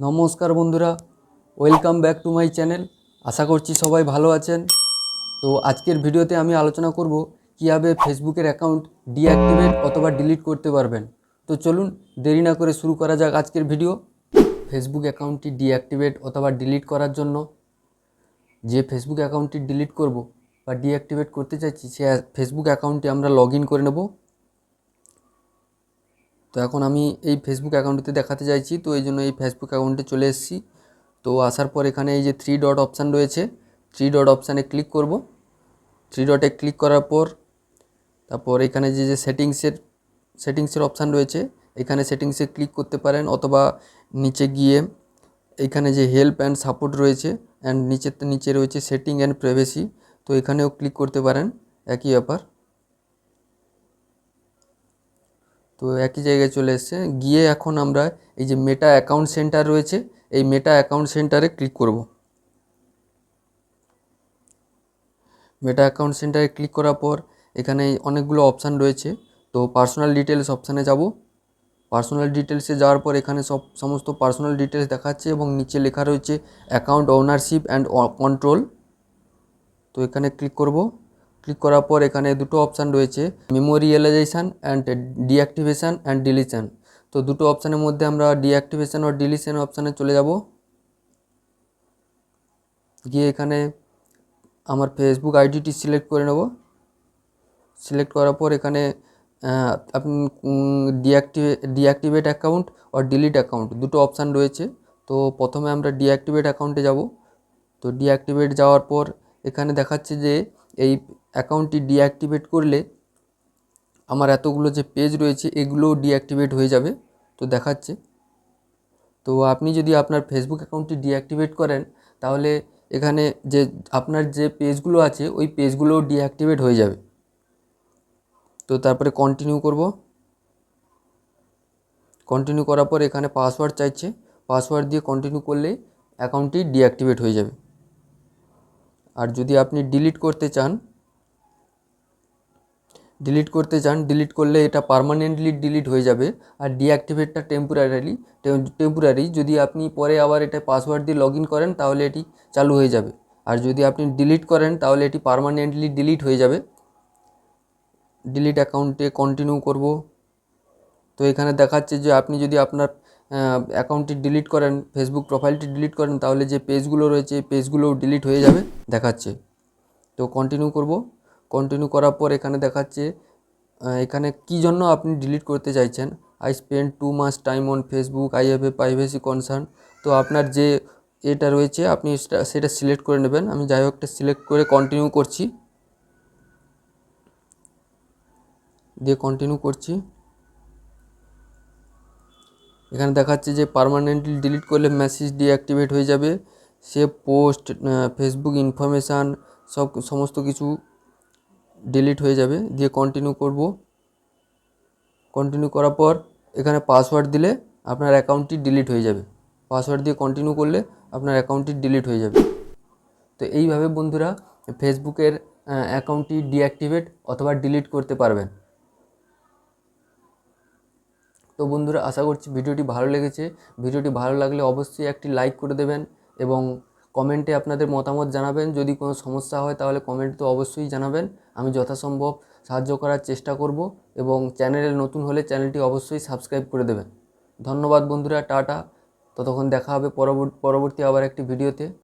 নমস্কার বন্ধুরা welcome back to my channel আশা করছি সবাই ভালো আছেন। তো আজকের ভিডিওতে আমি আলোচনা করব কীভাবে ফেসবুকের অ্যাকাউন্ট ডিঅ্যাক্টিভেট অথবা ডিলিট করতে পারবেন। তো চলুন দেরি না করে শুরু করা যাক আজকের ভিডিও। ফেসবুক অ্যাকাউন্টটি ডিঅ্যাক্টিভেট অথবা ডিলিট করার জন্য যে ফেসবুক অ্যাকাউন্টটি ডিলিট করব বা ডিঅ্যাক্টিভেট করতে চাইছি, সে ফেসবুক অ্যাকাউন্টটি আমরা লগ করে নেব। তো এখন আমি এই ফেসবুক অ্যাকাউন্টটিতে দেখাতে চাইছি, তো এই জন্য এই ফেসবুক অ্যাকাউন্টে চলে এসেছি। তো আসার পর এখানে এই যে থ্রি ডট অপশান রয়েছে থ্রি ডট অপশানে ক্লিক করব। থ্রি ডটে ক্লিক করার পর, তারপর এখানে যে যে সেটিংসের সেটিংসের অপশান রয়েছে, এখানে সেটিংসে ক্লিক করতে পারেন অথবা নিচে গিয়ে এখানে যে হেল্প অ্যান্ড সাপোর্ট রয়েছে অ্যান্ড নিচের, নিচে রয়েছে সেটিং অ্যান্ড প্রাইভেসি তো এখানেও ক্লিক করতে পারেন। একই ব্যাপার। তো একই জায়গায় চলে এসেছে। গিয়ে এখন আমরা এই যে মেটা অ্যাকাউন্ট সেন্টার রয়েছে, এই মেটা অ্যাকাউন্ট সেন্টারে ক্লিক করব। মেটা অ্যাকাউন্ট সেন্টারে ক্লিক করার পর এখানে অনেকগুলো অপশান রয়েছে। তো পার্সোনাল ডিটেলস অপশানে যাব। পার্সোনাল ডিটেলসে যাওয়ার পর এখানে সব, সমস্ত পার্সোনাল ডিটেলস দেখাচ্ছে এবং নিচে লেখা রয়েছে অ্যাকাউন্ট ওনারশিপ অ্যান্ড কন্ট্রোল তো এখানে ক্লিক করব। ক্লিক করার পর এখানে দুটো অপশান রয়েছে মেমোরিয়ালাইজেশান অ্যান্ড ডিঅ্যাক্টিভেশান অ্যান্ড ডিলিশান তো দুটো অপশানের মধ্যে আমরা ডিঅ্যাক্টিভেশান ও ডিলিশান অপশানে চলে যাব। গিয়ে এখানে আমার ফেসবুক আইডিটি সিলেক্ট করে নেব। সিলেক্ট করার পর এখানে আপনি ডিঅ্যাক্টিভে ডিঅ্যাক্টিভেট অ্যাকাউন্ট আর ডিলিট অ্যাকাউন্ট দুটো অপশান রয়েছে। তো প্রথমে আমরা ডিঅ্যাক্টিভেট অ্যাকাউন্টে যাব। তো ডিঅ্যাক্টিভেট যাওয়ার পর এখানে দেখাচ্ছে যে এই অ্যাকাউন্টটি ডিঅ্যাক্টিভেট করলে আমার এতগুলো যে পেজ রয়েছে এগুলোও ডিঅ্যাক্টিভেট হয়ে যাবে, তো দেখাচ্ছে। তো আপনি যদি আপনার ফেসবুক অ্যাকাউন্টটি ডিঅ্যাক্টিভেট করেন, তাহলে এখানে যে আপনার যে পেজগুলো আছে, ওই পেজগুলোও ডিঅ্যাক্টিভেট হয়ে যাবে। তো তারপরে কন্টিনিউ করব। কন্টিনিউ করার পর এখানে পাসওয়ার্ড চাইছে পাসওয়ার্ড দিয়ে কন্টিনিউ করলেই অ্যাকাউন্টটি ডিঅ্যাক্টিভেট হয়ে যাবে। আর যদি আপনি ডিলিট করতে চান ডিলিট করতে চান ডিলিট করলে এটা পার্মানেন্টলি ডিলিট হয়ে যাবে। আর ডিঅ্যাক্টিভেটটা টেম্পোরারি টেম্পোরারি যদি আপনি পরে আবার এটা পাসওয়ার্ড দিয়ে লগ ইন করেন, তাহলে এটি চালু হয়ে যাবে। আর যদি আপনি ডিলিট করেন, তাহলে এটি পার্মানেন্টলি ডিলিট হয়ে যাবে। ডিলিট অ্যাকাউন্টে কন্টিনিউ করব। তো এখানে দেখাচ্ছে যে আপনি যদি আপনার অ্যাকাউন্টটি ডিলিট করেন ফেসবুক প্রোফাইলটি ডিলিট করেন, তাহলে যে পেজগুলো রয়েছে পেজগুলোও ডিলিট হয়ে যাবে, দেখাচ্ছে। তো কন্টিনিউ করব। কন্টিনিউ করার পর এখানে দেখাচ্ছে এখানে কি জন্য আপনি ডিলিট করতে চাইছেন? I spend too much time on Facebook I have a privacy concern তো আপনার যে এটা রয়েছে, আপনি সেটা- সিলেক্ট করে নেবেন। আমি যাই হোক সিলেক্ট করে কন্টিনিউ করছি। দিয়ে কন্টিনিউ করছি। এখানে দেখাচ্ছে যে পার্মানেন্টলি ডিলিট করলে মেসেজ ডিঅ্যাক্টিভেট হয়ে যাবে। সে পোস্ট ফেসবুক ইনফরমেশান সব, সমস্ত কিছু ডিলিট হয়ে যাবে, দিয়ে কন্টিনিউ করব। কন্টিনিউ করার পর এখানে পাসওয়ার্ড দিলে আপনার অ্যাকাউন্টটি ডিলিট হয়ে যাবে। পাসওয়ার্ড দিয়ে কন্টিনিউ করলে আপনার অ্যাকাউন্টটি ডিলিট হয়ে যাবে। তো এইভাবে বন্ধুরা ফেসবুকের অ্যাকাউন্টটি ডিঅ্যাক্টিভেট অথবা ডিলিট করতে পারবেন। তো বন্ধুরা আশা করছি ভিডিওটি ভালো লেগেছে। ভিডিওটি ভালো লাগলে অবশ্যই একটি লাইক করে দেবেন এবং কমেন্টে আপনাদের মতামত জানাবেন। যদি কোনো সমস্যা হয় তাহলে কমেন্ট তো অবশ্যই জানাবেন। আমি যথাসম্ভব সাহায্য করার চেষ্টা করব এবং চ্যানেলে নতুন হলে চ্যানেলটি অবশ্যই সাবস্ক্রাইব করে দেবেন। ধন্যবাদ বন্ধুরা, টাটা। ততক্ষণ দেখা হবে পরবর্তী আবার একটি ভিডিওতে।